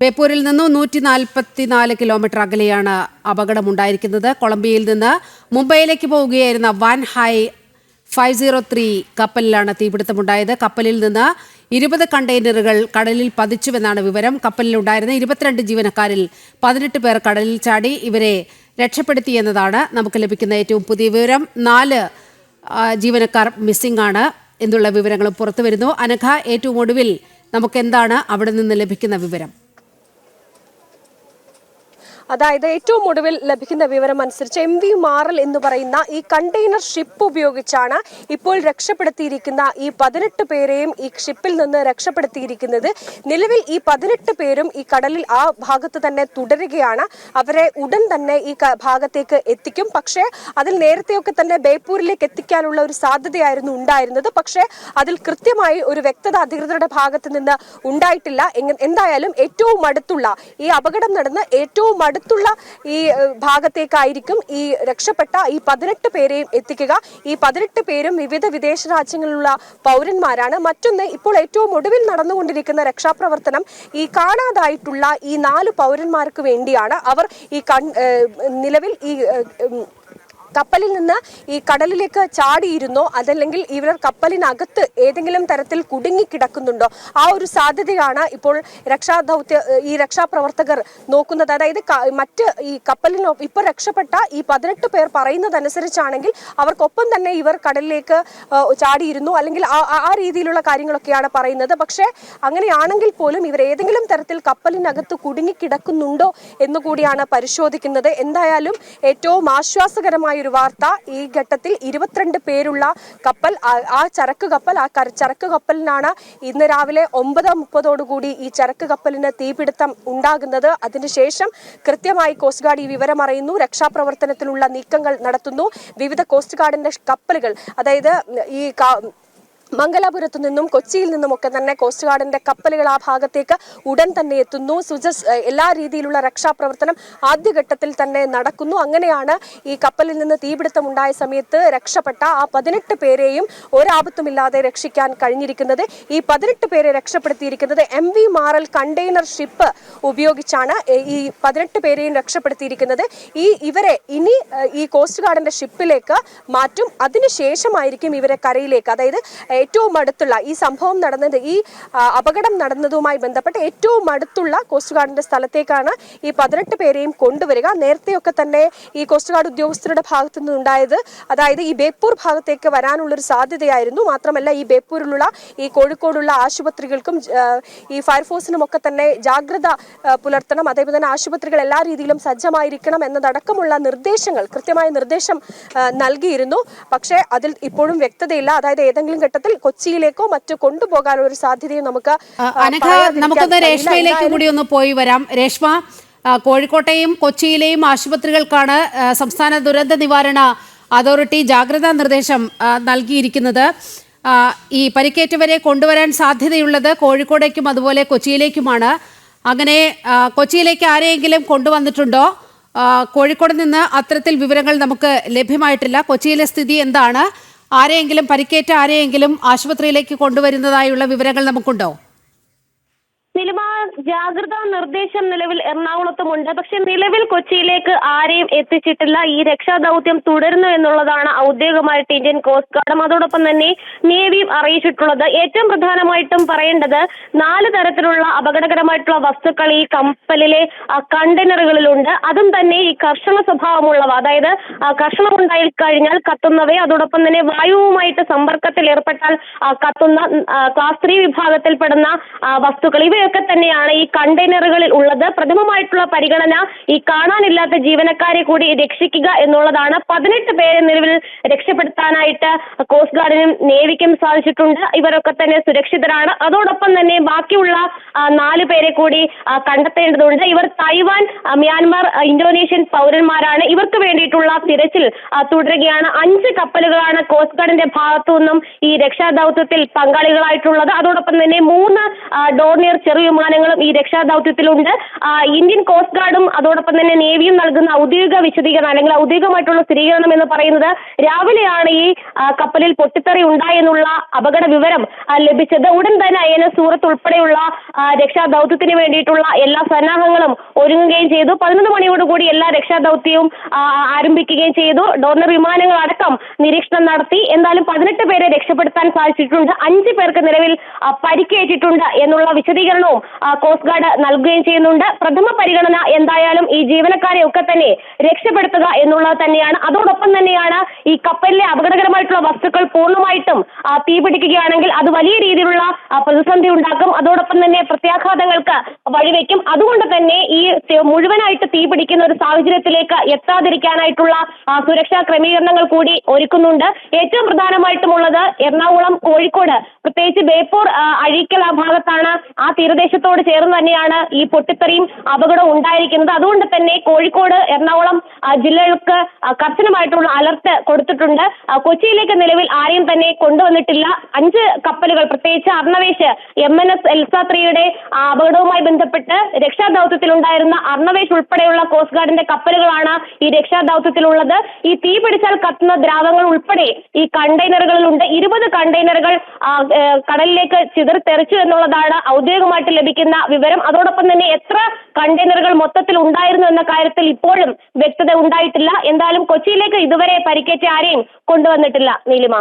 ബേപ്പൂരിൽ നിന്നും നൂറ്റി നാൽപ്പത്തിനാല് കിലോമീറ്റർ അകലെയാണ് അപകടമുണ്ടായിരിക്കുന്നത്. കൊളംബിയയിൽ നിന്ന് മുംബൈയിലേക്ക് പോവുകയായിരുന്ന Wan Hai five zero three കപ്പലിലാണ് തീപിടുത്തമുണ്ടായത്. കപ്പലിൽ നിന്ന് ഇരുപത് കണ്ടെയ്നറുകൾ കടലിൽ പതിച്ചുവെന്നാണ് വിവരം. കപ്പലിലുണ്ടായിരുന്ന ഇരുപത്തിരണ്ട് ജീവനക്കാരിൽ പതിനെട്ട് പേർ കടലിൽ ചാടി ഇവരെ രക്ഷപ്പെടുത്തിയെന്നതാണ് നമുക്ക് ലഭിക്കുന്ന ഏറ്റവും പുതിയ വിവരം. നാല് ജീവനക്കാർ മിസ്സിംഗ് ആണ് എന്നുള്ള വിവരങ്ങളും പുറത്തു വരുന്നു അനഘ ഏറ്റവും ഒടുവിൽ നമുക്ക് എന്താണ് അവിടെ നിന്ന് ലഭിക്കുന്ന വിവരം? അതായത് ഏറ്റവും ഒടുവിൽ ലഭിക്കുന്ന വിവരം അനുസരിച്ച് എം വി മാറൽ എന്ന് പറയുന്ന ഈ കണ്ടെയ്നർ ഷിപ്പ് ഉപയോഗിച്ചാണ് ഇപ്പോൾ രക്ഷപ്പെടുത്തിയിരിക്കുന്ന ഈ പതിനെട്ട് പേരെയും ഈ ഷിപ്പിൽ നിന്ന് രക്ഷപ്പെടുത്തിയിരിക്കുന്നത്. നിലവിൽ ഈ പതിനെട്ട് പേരും ഈ കടലിൽ ആ ഭാഗത്ത് തന്നെ തുടരുകയാണ്. അവരെ ഉടൻ തന്നെ ഈ ഭാഗത്തേക്ക് എത്തിക്കും. പക്ഷേ അതിൽ നേരത്തെയൊക്കെ തന്നെ ബേപ്പൂരിലേക്ക് എത്തിക്കാനുള്ള ഒരു സാധ്യതയായിരുന്നു ഉണ്ടായിരുന്നത്. പക്ഷേ അതിൽ കൃത്യമായി ഒരു വ്യക്തത അധികൃതരുടെ ഭാഗത്ത് നിന്ന് ഉണ്ടായിട്ടില്ല. എന്തായാലും ഏറ്റവും അടുത്തുള്ള ഈ അപകടം നടന്ന് ഏറ്റവും അടുത്തുള്ള ഈ ഭാഗത്തേക്കായിരിക്കും ഈ രക്ഷപ്പെട്ട ഈ പതിനെട്ട് പേരെയും എത്തിക്കുക. ഈ പതിനെട്ട് പേരും വിവിധ വിദേശ രാജ്യങ്ങളിലുള്ള പൗരന്മാരാണ്. മറ്റൊന്ന് ഇപ്പോൾ ഏറ്റവും ഒടുവിൽ നടന്നുകൊണ്ടിരിക്കുന്ന രക്ഷാപ്രവർത്തനം ഈ കാണാതായിട്ടുള്ള ഈ നാല് പൗരന്മാർക്ക് വേണ്ടിയാണ്. അവർ ഈ നിലവിൽ ഈ കപ്പലിൽ നിന്ന് ഈ കടലിലേക്ക് ചാടിയിരുന്നോ? അതല്ലെങ്കിൽ ഇവർ കപ്പലിനകത്ത് ഏതെങ്കിലും തരത്തിൽ കുടുങ്ങി കിടക്കുന്നുണ്ടോ? ആ ഒരു സാധ്യതയാണ് ഇപ്പോൾ രക്ഷാദൗത്യ ഈ രക്ഷാപ്രവർത്തകർ നോക്കുന്നത്. അതായത് മറ്റ് ഈ കപ്പലിനോ ഇപ്പോൾ രക്ഷപ്പെട്ട ഈ പതിനെട്ട് പേർ പറയുന്നതനുസരിച്ചാണെങ്കിൽ അവർക്കൊപ്പം തന്നെ ഇവർ കടലിലേക്ക് ചാടിയിരുന്നു. അല്ലെങ്കിൽ ആ രീതിയിലുള്ള കാര്യങ്ങളൊക്കെയാണ് പറയുന്നത്. പക്ഷേ അങ്ങനെയാണെങ്കിൽ പോലും ഇവർ ഏതെങ്കിലും തരത്തിൽ കപ്പലിനകത്ത് കുടുങ്ങിക്കിടക്കുന്നുണ്ടോ എന്നുകൂടിയാണ് പരിശോധിക്കുന്നത്. എന്തായാലും ഏറ്റവും ആശ്വാസകരമായ ഒരു വാർത്ത ഈ ഘട്ടത്തിൽ ഇരുപത്തിരണ്ട് പേരുള്ള കപ്പൽ ആ- ചരക്ക് കപ്പൽ ആ ചരക്ക് കപ്പലിനാണ് ഇന്ന് രാവിലെ ഒമ്പത് മുപ്പതോടുകൂടി ഈ ചരക്ക് കപ്പലിന് തീപിടുത്തം ഉണ്ടാകുന്നത്. അതിനുശേഷം കൃത്യമായി കോസ്റ്റ് ഗാർഡ് ഈ വിവരം അറിയുന്നു. രക്ഷാപ്രവർത്തനത്തിനുള്ള നീക്കങ്ങൾ നടത്തുന്നു. വിവിധ കോസ്റ്റ് ഗാർഡിന്റെ കപ്പലുകൾ അതായത് ഈ മംഗലാപുരത്തു നിന്നും കൊച്ചിയിൽ നിന്നുമൊക്കെ തന്നെ കോസ്റ്റ് ഗാർഡിന്റെ കപ്പലുകൾ ആ ഭാഗത്തേക്ക് ഉടൻ തന്നെ എത്തുന്നു. സുജസ് എല്ലാ രീതിയിലുള്ള രക്ഷാപ്രവർത്തനം ആദ്യഘട്ടത്തിൽ തന്നെ നടക്കുന്നു. അങ്ങനെയാണ് ഈ കപ്പലിൽ നിന്ന് തീപിടുത്തം ഉണ്ടായ സമയത്ത് രക്ഷപ്പെട്ട ആ പതിനെട്ട് പേരെയും ഒരാപത്തുമില്ലാതെ രക്ഷിക്കാൻ കഴിഞ്ഞിരിക്കുന്നത്. ഈ പതിനെട്ട് പേരെ രക്ഷപ്പെടുത്തിയിരിക്കുന്നത് എം വി മാറൽ കണ്ടെയ്നർ ഷിപ്പ് ഉപയോഗിച്ചാണ് ഈ പതിനെട്ട് പേരെയും രക്ഷപ്പെടുത്തിയിരിക്കുന്നത്. ഈ ഇവരെ ഇനി ഈ കോസ്റ്റ് ഗാർഡിന്റെ ഷിപ്പിലേക്ക് മാറ്റും. അതിനുശേഷമായിരിക്കും ഇവരെ കരയിലേക്ക് അതായത് ഏറ്റവും അടുത്തുള്ള ഈ സംഭവം നടന്നത് ഈ അപകടം നടന്നതുമായി ബന്ധപ്പെട്ട് ഏറ്റവും അടുത്തുള്ള കോസ്റ്റ് ഗാർഡിന്റെ സ്ഥലത്തേക്കാണ് ഈ പതിനെട്ട് പേരെയും കൊണ്ടുവരിക. നേരത്തെയൊക്കെ തന്നെ ഈ കോസ്റ്റ് ഗാർഡ് ഉദ്യോഗസ്ഥരുടെ ഭാഗത്തു നിന്നുണ്ടായത് അതായത് ഈ ബേപ്പൂർ ഭാഗത്തേക്ക് വരാനുള്ളൊരു സാധ്യതയായിരുന്നു. മാത്രമല്ല ഈ ബേപ്പൂരിലുള്ള ഈ കോഴിക്കോടുള്ള ആശുപത്രികൾക്കും ഈ ഫയർഫോഴ്സിനും ഒക്കെ തന്നെ ജാഗ്രത പുലർത്തണം. അതേപോലെ തന്നെ ആശുപത്രികൾ എല്ലാ രീതിയിലും സജ്ജമായിരിക്കണം എന്നതടക്കമുള്ള നിർദ്ദേശങ്ങൾ കൃത്യമായ നിർദ്ദേശം നൽകിയിരുന്നു. പക്ഷേ അതിൽ ഇപ്പോഴും വ്യക്തതയില്ല. അതായത് ഏതെങ്കിലും ഘട്ടത്തിൽ കൊച്ചിയിലേക്കോ മറ്റോ കൊണ്ടുപോകാനുള്ള ഒരു സാധ്യതയും നമുക്ക് അനഘ നമുക്കൊന്ന് രേഷ്മയിലേക്ക് കൂടി ഒന്ന് പോയി വരാം. രേഷ്മ കോഴിക്കോട്ടെയും കൊച്ചിയിലെയും ആശുപത്രികൾക്കാണ് സംസ്ഥാന ദുരന്ത നിവാരണ അതോറിറ്റി ജാഗ്രതാ നിർദ്ദേശം നൽകിയിരിക്കുന്നത്. ഈ പരിക്കേറ്റവരെ കൊണ്ടുവരാൻ സാധ്യതയുള്ളത് കോഴിക്കോടേക്കും അതുപോലെ കൊച്ചിയിലേക്കുമാണ്. അങ്ങനെ കൊച്ചിയിലേക്ക് ആരെയെങ്കിലും കൊണ്ടുവന്നിട്ടുണ്ടോ? കോഴിക്കോട് നിന്ന് അത്തരത്തിൽ വിവരങ്ങൾ നമുക്ക് ലഭ്യമായിട്ടില്ല. കൊച്ചിയിലെ സ്ഥിതി എന്താണ്? ആരെയെങ്കിലും പരിക്കേറ്റ ആരെയെങ്കിലും ആശുപത്രിയിലേക്ക് കൊണ്ടുവരുന്നതായുള്ള വിവരങ്ങൾ നമുക്കുണ്ടോ? സിനിമ ജാഗ്രതാ നിർദ്ദേശം നിലവിൽ എറണാകുളത്തുമുണ്ട് പക്ഷെ നിലവിൽ കൊച്ചിയിലേക്ക് ആരെയും എത്തിച്ചിട്ടില്ല. ഈ രക്ഷാദൗത്യം തുടരുന്നു എന്നുള്ളതാണ് ഔദ്യോഗികമായിട്ട് ഇന്ത്യൻ കോസ്റ്റ് ഗാർഡും അതോടൊപ്പം തന്നെ നേവിയും അറിയിച്ചിട്ടുള്ളത്. ഏറ്റവും പ്രധാനമായിട്ടും പറയേണ്ടത് നാല് തരത്തിലുള്ള അപകടകരമായിട്ടുള്ള വസ്തുക്കൾ ഈ കപ്പലിലെ കണ്ടെയ്നറുകളിലുണ്ട്. അതും തന്നെ ഈ കർഷണ സ്വഭാവമുള്ളവ. അതായത് കർഷണം ഉണ്ടായി കഴിഞ്ഞാൽ കത്തുന്നവയെ അതോടൊപ്പം തന്നെ വായുവുമായിട്ട് സമ്പർക്കത്തിൽ ഏർപ്പെട്ടാൽ കത്തുന്ന ക്ലാസ് ത്രീ വിഭാഗത്തിൽപ്പെടുന്ന വസ്തുക്കൾ. ഇവയൊക്കെ തന്നെയാണ് ഈ കണ്ടെയ്നറുകളിൽ ഉള്ളത്. പ്രഥമമായിട്ടുള്ള പരിഗണന ഈ കാണാനില്ലാത്ത ജീവനക്കാരെ കൂടി രക്ഷിക്കുക എന്നുള്ളതാണ്. പതിനെട്ട് പേരെ നിലവിൽ രക്ഷപ്പെടുത്താനായിട്ട് കോസ്റ്റ് ഗാർഡിനും നേവിക്കും സാധിച്ചിട്ടുണ്ട്. ഇവരൊക്കെ തന്നെ സുരക്ഷിതരാണ്. അതോടൊപ്പം തന്നെ ബാക്കിയുള്ള നാല് പേരെ കൂടി കണ്ടെത്തേണ്ടതുണ്ട്. ഇവർ തൈവാൻ മ്യാൻമാർ ഇന്തോനേഷ്യൻ പൗരന്മാരാണ്. ഇവർക്ക് വേണ്ടിയിട്ടുള്ള തിരച്ചിൽ തുടരുകയാണ്. അഞ്ച് കപ്പലുകളാണ് കോസ്റ്റ് ഗാർഡിന്റെ ഭാഗത്തു നിന്നും ഈ രക്ഷാദൌത്യത്തിൽ പങ്കാളികളായിട്ടുള്ളത്. അതോടൊപ്പം തന്നെ മൂന്ന് ഡോർണിയർ ചെറു വിമാനങ്ങളും ഈ രക്ഷാദൌത്യത്തിലുണ്ട്. ഇന്ത്യൻ കോസ്റ്റ് ഗാർഡും അതോടൊപ്പം തന്നെ നേവിയും നൽകുന്ന ഔദ്യോഗിക വിശദീകരണം അല്ലെങ്കിൽ ഔദ്യോഗികമായിട്ടുള്ള സ്ഥിരീകരണം എന്ന് പറയുന്നത് രാവിലെയാണ് ഈ കപ്പലിൽ പൊട്ടിത്തെറി ഉണ്ടായെന്നുള്ള അപകട വിവരം ലഭിച്ചത്. ഉടൻ തന്നെ ഐ എൻ എസ് സൂറത്ത് ഉൾപ്പെടെയുള്ള രക്ഷാദൌത്യത്തിന് വേണ്ടിയിട്ടുള്ള എല്ലാ സന്നാഹങ്ങളും ഒരുങ്ങുകയും ചെയ്തു. പതിനൊന്ന് മണിയോടുകൂടി എല്ലാ രക്ഷാദൌത്യവും ആരംഭിക്കുകയും ചെയ്തു. ഡോർണർ വിമാനങ്ങൾ അടക്കം നിരീക്ഷണം നടത്തി. എന്തായാലും പതിനെട്ട് പേരെ രക്ഷപ്പെടുത്താൻ സാധിച്ചിട്ടുണ്ട്. അഞ്ച് പേർക്ക് നിലവിൽ പരിക്കേറ്റിട്ടുണ്ട് എന്നുള്ള വിശദീകരണവും ആ, കോസ്റ്റ് ഗാർഡ് നൽകുകയും ചെയ്യുന്നുണ്ട്. പ്രഥമ പരിഗണന എന്തായാലും ഈ ജീവനക്കാരെ ഒക്കെ തന്നെ രക്ഷപ്പെടുത്തുക എന്നുള്ളത് തന്നെയാണ്. അതോടൊപ്പം തന്നെയാണ് ഈ കപ്പലിലെ അപകടകരമായിട്ടുള്ള വസ്തുക്കൾ പൂർണമായിട്ടും തീപിടിക്കുകയാണെങ്കിൽ അത് വലിയ രീതിയിലുള്ള പ്രതിസന്ധി ഉണ്ടാക്കും. അതോടൊപ്പം തന്നെ പ്രത്യാഘാതങ്ങൾക്ക് വഴിവെക്കും. അതുകൊണ്ട് തന്നെ ഈ മുഴുവനായിട്ട് തീപിടിക്കുന്ന ഒരു സാഹചര്യത്തിലേക്ക് എത്താതിരിക്കാനായിട്ടുള്ള സുരക്ഷാ ക്രമീകരണങ്ങൾ കൂടി ഒരുക്കുന്നുണ്ട്. ഏറ്റവും പ്രധാനമായിട്ടുമുള്ളത് എറണാകുളം കോഴിക്കോട്. പ്രത്യേകിച്ച് ബേപ്പൂർ അഴീക്കൽ ആ ഭാഗത്താണ് ആ തീരദേശത്തോട് ചേർന്ന് തന്നെയാണ് ഈ പൊട്ടിത്തെറിയും അപകടം ഉണ്ടായിരിക്കുന്നത്. അതുകൊണ്ട് തന്നെ കോഴിക്കോട് എറണാകുളം ജില്ലകൾക്ക് കർശനമായിട്ടുള്ള അലർട്ട് കൊടുത്തിട്ടുണ്ട്. കൊച്ചിയിലേക്ക് നിലവിൽ ആരെയും തന്നെ കൊണ്ടുവന്നിട്ടില്ല. അഞ്ച് കപ്പലുകൾ പ്രത്യേകിച്ച് അർണവേശ് എം എൻ എസ് എൽസാത്രിയുടെ അപകടവുമായി ബന്ധപ്പെട്ട് രക്ഷാദൌത്യത്തിലുണ്ടായിരുന്ന അർണവേശ് ഉൾപ്പെടെയുള്ള കോസ്റ്റ് ഗാർഡിന്റെ കപ്പലുകളാണ് ഈ രക്ഷാദൌത്യത്തിലുള്ളത്. ഈ തീ പിടിച്ചാൽ കത്തുന്ന ദ്രാവകങ്ങൾ ഉൾപ്പെടെ ഈ കണ്ടെയ്നറുകളിലുണ്ട് ഇരുപത് കണ്ടെയ്നറുകൾ കടലിലേക്ക് ചിതറി കടലിലേക്ക് ചിതറിത്തെറിച്ചു എന്നുള്ളതാണ് ഔദ്യോഗികമായിട്ട് ലഭിക്കുന്ന വിവരം. അതോടൊപ്പം തന്നെ എത്ര കണ്ടെയ്നറുകൾ മൊത്തത്തിൽ ഉണ്ടായിരുന്നു എന്ന കാര്യത്തിൽ ഇപ്പോഴും വ്യക്തത ഉണ്ടായിട്ടില്ല. എന്തായാലും കൊച്ചിയിലേക്ക് ഇതുവരെ പരിക്കേറ്റ ആരെയും കൊണ്ടുവന്നിട്ടില്ല നീലിമ.